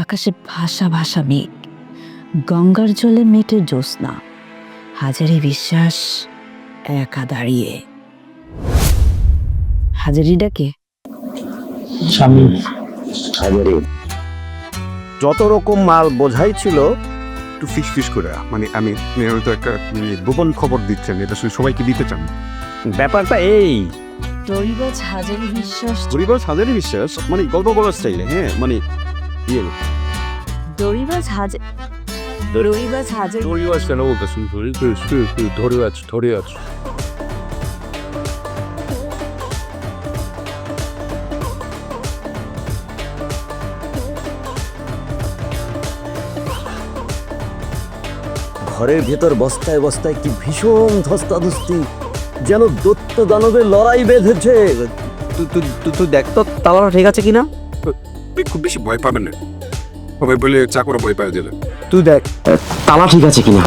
আকাশে ভাসা ভাসা মেঘ। গঙ্গার জলে মেটে জ্যোৎস্না। হাজারি বিশ্বাস একা দাঁড়িয়ে। হাজারি ডাকে স্বামী। যত রকম মাল বোঝাই ছিল একটু ফিস ফিস করে মানে আমি হয়তো একটা মানে গোপন খবর দিচ্ছেন এটা শুধু সবাইকে দিতে চান। ব্যাপারটা এই। দড়িবাজ হাজারি বিশ্বাস। পরিবার হাজারি বিশ্বাস মানে গল্প বলার স্টাইলে হ্যাঁ মানে দড়িবাজ হাজার দড়িবাজ হাজারি ঘরের ভেতর বস্তায় বস্তায় কি ভীষণ ধস্তাধস্তি যেন দত্ত দানবের লড়াই বেঁধেছে। তুই তুই তুই তুই দেখ তো তালাটা ঠিক আছে কিনা? খুব বেশি ভয় পাবেন না। সবাই বলে চাকরা ভয় পাওয়া দিলে তুই দেখ, তালা ঠিক আছে কিনা?